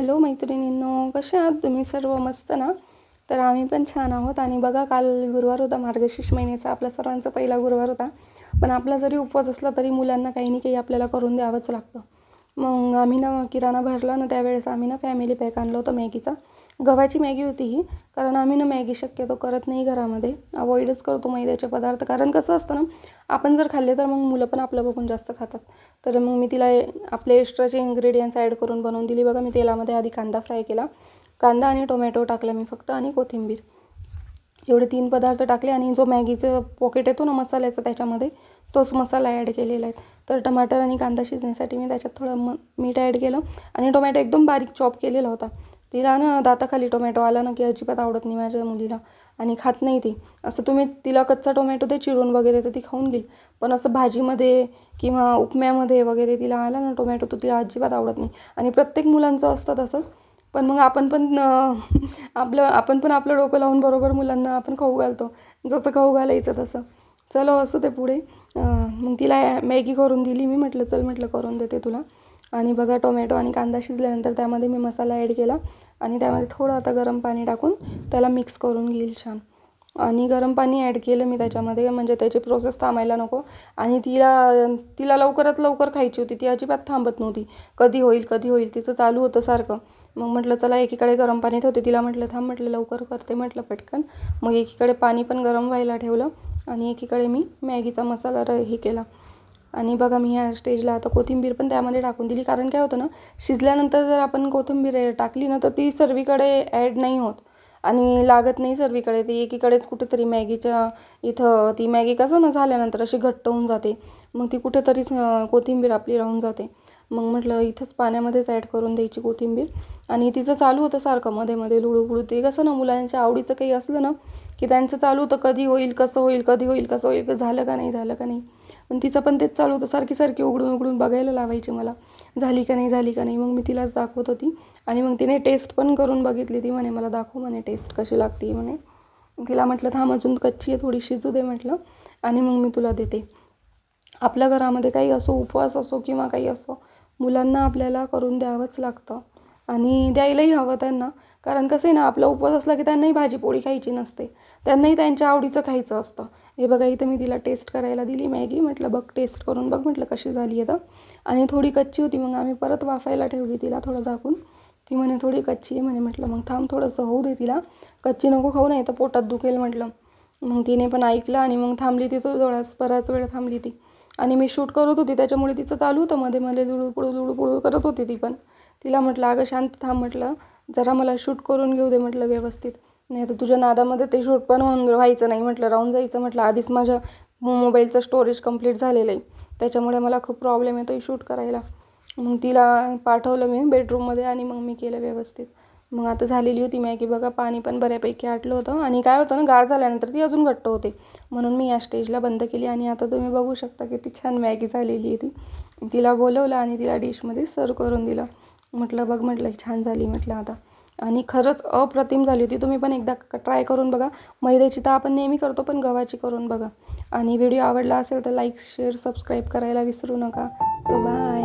Hello मैत्रिणींनो कसे आहात तुम्ही? सर्व मस्त ना? तर आम्ही पण छान आहोत. आणि बघा काल गुरुवार होता मार्गशीर्ष महिन्याचा. आपल्या सर्वांचा पहिला गुरुवार होता. पण आपला जरी उपवास असला तरी मुलांना काही नाही काही आपल्याला करून द्यावंच लागतं. मग आम्ही ना किराणा भरला ना त्यावेळेस आम्ही ना फॅमिली पॅक आणलं होतं मॅगीचा. गव्हाची मॅगी होती ही कारण आम्ही ना मॅगी शक्यतो करत नाही घरामध्ये. अवॉइडच करतो मैद्याचे पदार्थ. कारण कसं असतं ना आपण जर खाल्ले तर मग मुलं पण आपलं बघून जास्त खातात. तर मग मी तिला आपले एक्स्ट्राचे इन्ग्रेडियंट्स ॲड करून बनवून दिली. बघा मी तेलामध्ये आधी कांदा फ्राय केला. कांदा आणि टोमॅटो टाकलं मी फक्त आणि कोथिंबीर. एवढे तीन पदार्थ टाकले आणि जो मॅगीचं पॉकेट येतो ना मसाल्याचा त्याच्यामध्ये तोच मसाला ॲड केलेला आहे. तर टमाटर आणि कांदा शिजण्यासाठी मी त्याच्यात थोडं म मीठ ॲड केलं आणि टोमॅटो एकदम बारीक चॉप केलेला होता. तिला ना दाताखाली टोमॅटो आला ना की अजिबात आवडत नाही माझ्या मुलीला आणि खात नाही ती. असं तुम्ही तिला कच्चा टोमॅटो दे चिरून वगैरे तर ती खाऊन घेईल. पण असं भाजीमध्ये किंवा उपम्यामध्ये वगैरे तिला आला ना टोमॅटो तो तिला अजिबात आवडत नाही. आणि प्रत्येक मुलांचं असतं तसंच. पण मग आपण पण आपलं आपण पण आपलं डोकं लावून बरोबर मुलांना आपण खाऊ घालतो. जसं खाऊ घालायचं तसं. चलो असं ते पुढे. मग तिला मॅगी करून दिली. मी म्हटलं चल म्हटलं करून देते तुला. आणि बघा टोमॅटो आणि कांदा शिजल्यानंतर त्यामध्ये मी मसाला ॲड केला. आणि त्यामध्ये थोडं आता गरम पाणी टाकून त्याला मिक्स करून घेईल छान. आणि गरम पाणी ॲड केलं मी त्याच्यामध्ये. म्हणजे त्याची प्रोसेस थांबायला नको. आणि तिला तिला लवकरात लवकर खायची होती. ती अजिबात थांबत नव्हती. कधी होईल कधी होईल तिचं चालू होतं सारखं. मग म्हटलं चला एकीकडे गरम पाणी ठेवते. तिला म्हटलं थांब म्हटलं लवकर करते. म्हटलं पटकन. मग एकीकडे पाणी पण गरम व्हायला ठेवलं. आणि एकीकडे मी मॅगीचा मसाला र हे केला. आणि बघा मी ह्या स्टेजला आता कोथिंबीर पण त्यामध्ये टाकून दिली. कारण काय होतं ना शिजल्यानंतर जर आपण कोथिंबीर टाकली ना तर ती सर्वीकडे ॲड नाही होत. आणि लागत नाही सर्वीकडे. ती एकीकडेच कुठेतरी मॅगीच्या इथं ती मॅगी कसं ना झाल्यानंतर अशी घट्ट होऊन जाते. मग ती कुठेतरीच कोथिंबीर आपली राहून जाते. मग म्हटलं इथंच पाण्यामध्येच ॲड करून द्यायची कोथिंबीर. आणि तिचं चालू होतं सारखं मध्ये मध्ये लुळू ते कसं ना मुलांच्या आवडीचं काही असलं ना की त्यांचं चालू होतं कधी होईल कसं होईल कधी होईल कसं होईल झालं का नाही झालं का नाही. पण तिचं पण तेच चालू होतं सारखी सारखी उघडून उघडून बघायला लावायची मला. झाली का नाही झाली का नाही मग मी तिलाच दाखवत होती. आणि मग तिने टेस्ट पण करून बघितली ती म्हणे मला दाखव म्हणे टेस्ट कशी लागते म्हणे. तिला म्हटलं थांब अजून कच्ची आहे थोडी शिजू दे म्हटलं. आणि मग मी तुला देते. आपल्या घरामध्ये काही असो उपवास असो किंवा काही असो मुलांना आपल्याला करून द्यावंच लागतं. आणि द्यायलाही हवं त्यांना. कारण कसं आहे ना आपला उपवास असला की त्यांनाही भाजीपोळी खायची नसते. त्यांनाही त्यांच्या आवडीचं खायचं असतं. हे बघा इथं मी तिला टेस्ट करायला दिली मॅगी. म्हटलं बघ टेस्ट करून बघ म्हटलं कशी झाली आहे तर. आणि थोडी कच्ची होती. मग आम्ही परत वाफायला ठेवली तिला थोडं झाकून. ती म्हणे थोडी कच्ची आहे म्हणे. म्हटलं मग थांब थोडंसं होऊ दे तिला. कच्ची नको खाऊ नाही तर पोटात दुखेल म्हटलं. मग तिने पण ऐकलं आणि मग थांबली ती तो थोडाच बराच वेळ थांबली ती. आणि मी शूट करत होती त्याच्यामुळे तिचं चालू होतं. मध्ये मध्ये लुळूपुळू लुळूपुळू करत होती ती पण. तिला म्हटलं अगं शांत थांब म्हटलं. जरा मला शूट करून घेऊ दे म्हटलं व्यवस्थित. नाही तर तुझ्या नादामध्ये ते शूट पण होऊन व्हायचं नाही म्हटलं. राहून जायचं म्हटलं. आधीच माझ्या मोबाईलचं स्टोरेज कंप्लीट झालेलं आहे. त्याच्यामुळे मला खूप प्रॉब्लेम येतो शूट करायला. मग तिला पाठवलं मी बेडरूममध्ये आणि मग मी केलं व्यवस्थित. मग आता झालेली होती मॅगी. बघा पाणी पण बऱ्यापैकी आटलं होतं आणि काय होतं ना गार झाल्यानंतर ती अजून घट्ट होते. म्हणून मी या स्टेजला बंद केली आणि आता तुम्ही बघू शकता किती छान मॅगी झालेली आहे ती. तिला बोलवलं आणि तिला डिशमध्ये सर्व करून दिलं. म्हटलं बघ म्हटलं छान झाली म्हटलं आता. आणि खरंच अप्रतिम झाली होती. तुम्ही पण एकदा ट्राय करून बघा. मैद्याची तर आपण नेहमी करतो पण गव्हाची करून बघा. आणि व्हिडिओ आवडला असेल तर लाईक शेअर सबस्क्राईब करायला विसरू नका. So bye.